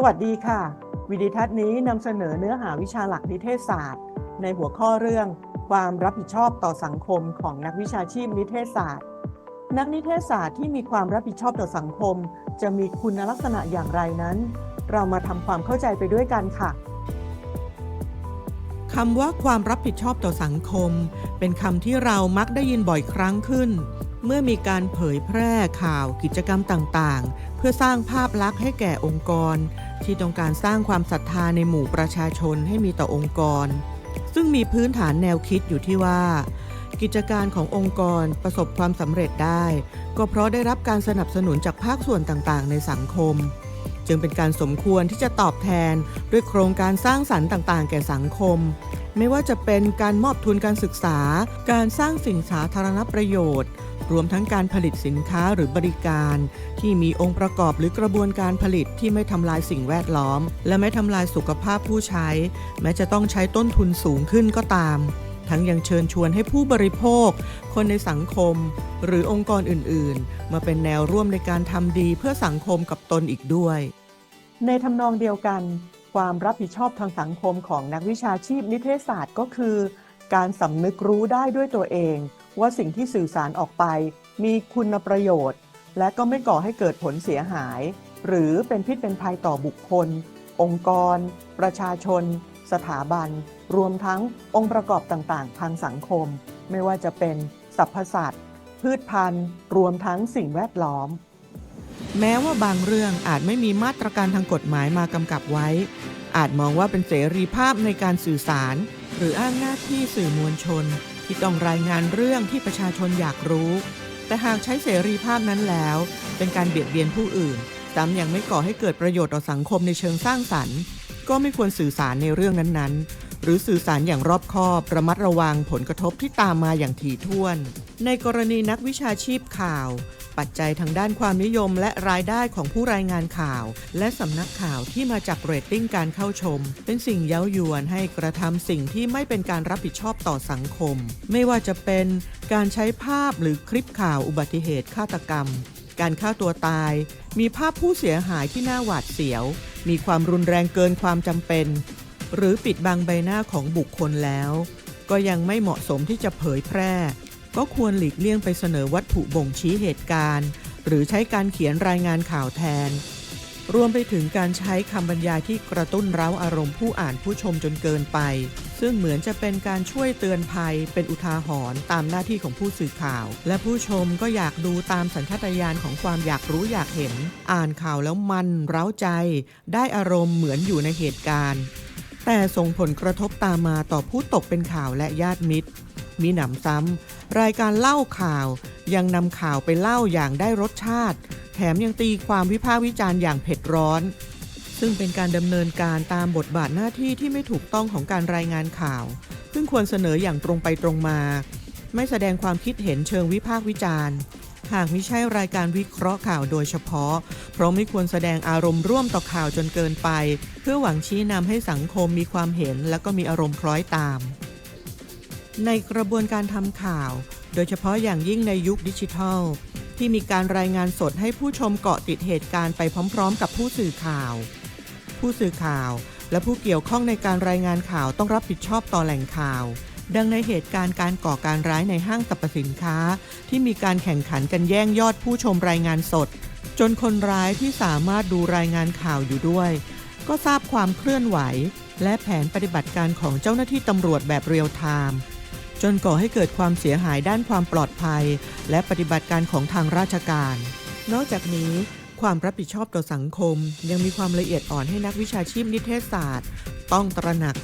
สวัสดีค่ะ วิดีทัศน์นี้นำเสนอเนื้อหาวิชาหลักนิเทศศาสตร์ ในหัวข้อเรื่องความรับผิดชอบต่อสังคมของนักวิชาชีพนิเทศศาสตร์ นักนิเทศศาสตร์ที่มีความรับผิดชอบต่อสังคม จะมีคุณลักษณะอย่างไรนั้น เรามาทำความเข้าใจไปด้วยกันค่ะคำว่าความรับผิดชอบต่อสังคม เป็นคำที่เรามักได้ยินบ่อยครั้งขึ้น เมื่อมีการเผยแพร่ข่าวกิจกรรมต่างๆ เพื่อสร้างภาพลักษณ์ให้แก่องค์กร ที่ต้องการสร้างความศรัทธาในหมู่ประชาชนให้มีต่อองค์กร ซึ่งมีพื้นฐานแนวคิดอยู่ที่ว่า กิจการขององค์กรประสบความสำเร็จได้ ก็เพราะได้รับการสนับสนุนจากภาคส่วนต่างๆ ในสังคม จึงเป็นการสมควรที่จะตอบแทนด้วยโครงการสร้างสรรค์ต่างๆ แก่สังคมไม่ว่าจะเป็นการมอบทุนการศึกษา การสร้างสิ่งสาธารณประโยชน์ รวมทั้งการผลิตสินค้าหรือบริการ ที่มีองค์ประกอบหรือกระบวนการผลิตที่ไม่ทำลายสิ่งแวดล้อม และไม่ทำลายสุขภาพผู้ใช้ แม้จะต้องใช้ต้นทุนสูงขึ้นก็ตาม ทั้งยังเชิญชวนให้ผู้บริโภค คนในสังคม หรือองค์กรอื่น ๆ มาเป็นแนวร่วมในการทำดีเพื่อสังคมกับตนอีกด้วย ในทำนองเดียวกัน ความรับผิดชอบทางสังคมของนักวิชาชีพนิเทศศาสตร์ก็คือ การสำนึกรู้ได้ด้วยตัวเอง ว่าสิ่งที่สื่อสารออกไป มีคุณประโยชน์ และก็ไม่ก่อให้เกิดผลเสียหาย หรือเป็นพิษเป็นภัยต่อบุคคล องค์กร ประชาชน สถาบัน รวมทั้งองค์ประกอบต่างๆ ทางสังคม ไม่ว่าจะเป็นสรรพสัตว์พืชพันธุ์ รวมทั้งสิ่งแวดล้อม แม้ว่าบางเรื่องอาจไม่มีมาตรการทางกฎหมายมากำกับไว้ อาจมองว่าเป็นเสรีภาพในการสื่อสาร หรืออ้างหน้าที่สื่อมวลชน ที่ต้องรายงานเรื่องที่ประชาชนอยากรู้ แต่หากใช้เสรีภาพนั้นแล้ว เป็นการเบียดเบียนผู้อื่นซ้ำยังไม่ก่อให้เกิดประโยชน์ต่อสังคมในเชิงสร้างสรรค์ ก็ไม่ควรสื่อสารในเรื่องนั้นๆ หรือสื่อสารอย่างรอบคอบระมัดระวังผลกระทบที่ตามมาอย่างถี่ถ้วน ในกรณีนักวิชาชีพข่าว ปัจจัยทางด้านความนิยมและรายได้ของผู้รายงานข่าว และสำนักข่าวที่มาจากเรตติ้งการเข้าชม เป็นสิ่งเย้ายวนให้กระทำสิ่งที่ไม่เป็นการรับผิดชอบต่อสังคม ไม่ว่าจะเป็นการใช้ภาพหรือคลิปข่าวอุบัติเหตุฆาตกรรม การฆ่าตัวตาย มีภาพผู้เสียหายที่น่าหวาดเสียว มีความรุนแรงเกินความจำเป็น หรือปิดบังใบหน้าของบุคคลแล้ว ก็ยังไม่เหมาะสมที่จะเผยแพร่ ก็ควรหลีกเลี่ยงไปเสนอวัตถุบ่งชี้เหตุการณ์ หรือใช้การเขียนรายงานข่าวแทน รวมไปถึงการใช้คำบรรยายที่กระตุ้นเร้าอารมณ์ผู้อ่านผู้ชมจนเกินไป ซึ่งเหมือนจะเป็นการช่วยเตือนภัย เป็นอุทาหรณ์ตามหน้าที่ของผู้สื่อข่าว และผู้ชมก็อยากดูตามสัญชาตญาณของความอยากรู้อยากเห็น อ่านข่าวแล้วมันเร้าใจ ได้อารมณ์เหมือนอยู่ในเหตุการณ์ แต่ส่งผลกระทบตามมาต่อผู้ตกเป็นข่าวและญาติมิตร มีหนำซ้ำ รายการเล่าข่าว ยังนำข่าวไปเล่าอย่างได้รสชาติ แถมยังตีความวิพากษ์วิจารณ์อย่างเผ็ดร้อน ซึ่งเป็นการดำเนินการตามบทบาทหน้าที่ที่ไม่ถูกต้องของการรายงานข่าว ซึ่งควรเสนออย่างตรงไปตรงมา ไม่แสดงความคิดเห็นเชิงวิพากษ์วิจารณ์ หากไม่ใช่รายการวิเคราะห์ข่าวโดยเฉพาะ เพราะไม่ควรแสดงอารมณ์ร่วมต่อข่าวจนเกินไป เพื่อหวังชี้นำให้สังคมมีความเห็นและก็มีอารมณ์คล้อยตาม ในกระบวนการทำข่าว โดยเฉพาะอย่างยิ่งในยุคดิจิทัล ที่มีการรายงานสดให้ผู้ชมเกาะติดเหตุการณ์ไปพร้อมๆ กับผู้สื่อข่าว ผู้สื่อข่าวและผู้เกี่ยวข้องในการรายงานข่าวต้องรับผิดชอบต่อแหล่งข่าว ดังในเหตุการณ์การก่อการร้ายในห้างสรรพสินค้า ที่มีการแข่งขันกันแย่งยอดผู้ชมรายงานสด จนคนร้ายที่สามารถดูรายงานข่าวอยู่ด้วย ก็ทราบความเคลื่อนไหว และแผนปฏิบัติการของเจ้าหน้าที่ตำรวจแบบเรียลไทม์จนก่อให้เกิดความเสียหายด้านความปลอดภัย และปฏิบัติการของทางราชการ นอกจากนี้ความรับผิดชอบต่อสังคม ยังมีความละเอียดอ่อนให้นักวิชาชีพนิเทศศาสตร์ ต้องตระหนัก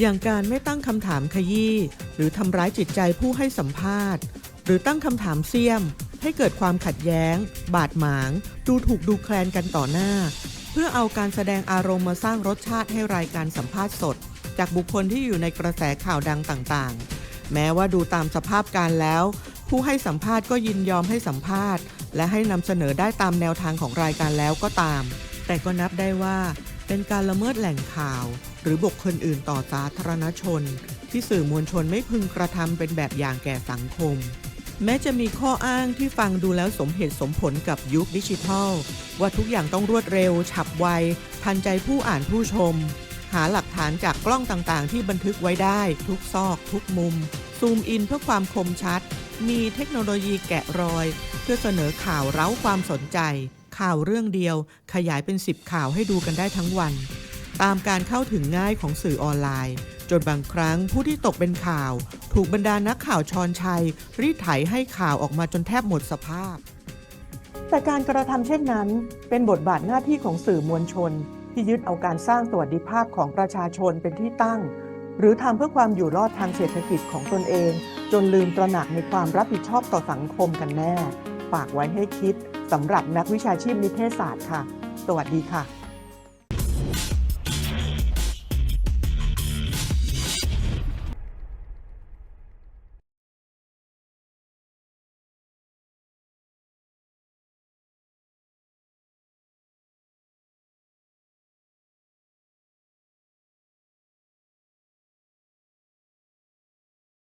อย่างการไม่ตั้งคำถามขยี้หรือทำร้ายจิตใจผู้ให้สัมภาษณ์ หรือตั้งคำถามเสี่ยม ให้เกิดความขัดแย้ง บาดหมาง ดูถูกดูแคลนกันต่อหน้า เพื่อเอาการแสดงอารมณ์มาสร้างรสชาติให้รายการสัมภาษณ์สด จากบุคคลที่อยู่ในกระแสข่าวดังต่างๆ แม้ว่าดูตามสภาพการแล้ว ผู้ให้สัมภาษณ์ก็ยินยอมให้สัมภาษณ์ และให้นำเสนอได้ตามแนวทางของรายการแล้วก็ตาม แต่ก็นับได้ว่าเป็นการละเมิดแหล่งข่าว หรือบุคคลอื่นต่อสาธารณชน ที่สื่อมวลชนไม่พึงกระทำเป็นแบบอย่างแก่สังคม แม้จะมีข้ออ้างที่ฟังดูแล้วสมเหตุสมผลกับยุคดิจิทัล ว่าทุกอย่างต้องรวดเร็ว ฉับไว ทันใจผู้อ่านผู้ชม หาหลักฐานจากกล้องต่างๆ ที่บันทึกไว้ได้ ทุกซอกทุกมุม ซูมอินเพื่อความคมชัด มีเทคโนโลยีแกะรอย เพื่อเสนอข่าวเร้าความสนใจ ข่าวเรื่องเดียว ขยายเป็น 10 ข่าวให้ดูกันได้ทั้งวัน ตามการเข้าถึงง่ายของสื่อออนไลน์ จนบางครั้งผู้ที่ตกเป็นข่าว ถูกบรรดานักข่าวชอนชัย รีดไถให้ข่าวออกมาจนแทบหมดสภาพ แต่การกระทำเช่นนั้น เป็นบทบาทหน้าที่ของสื่อมวลชน ที่ยึดเอาการสร้างสวัสดิภาพของประชาชนเป็นที่ตั้ง หรือทำเพื่อความอยู่รอดทางเศรษฐกิจของตนเอง จนลืมตระหนักในความรับผิดชอบต่อสังคมกันแน่ ฝากไว้ให้คิดสำหรับนักวิชาชีพนิเทศศาสตร์ค่ะ สวัสดีค่ะ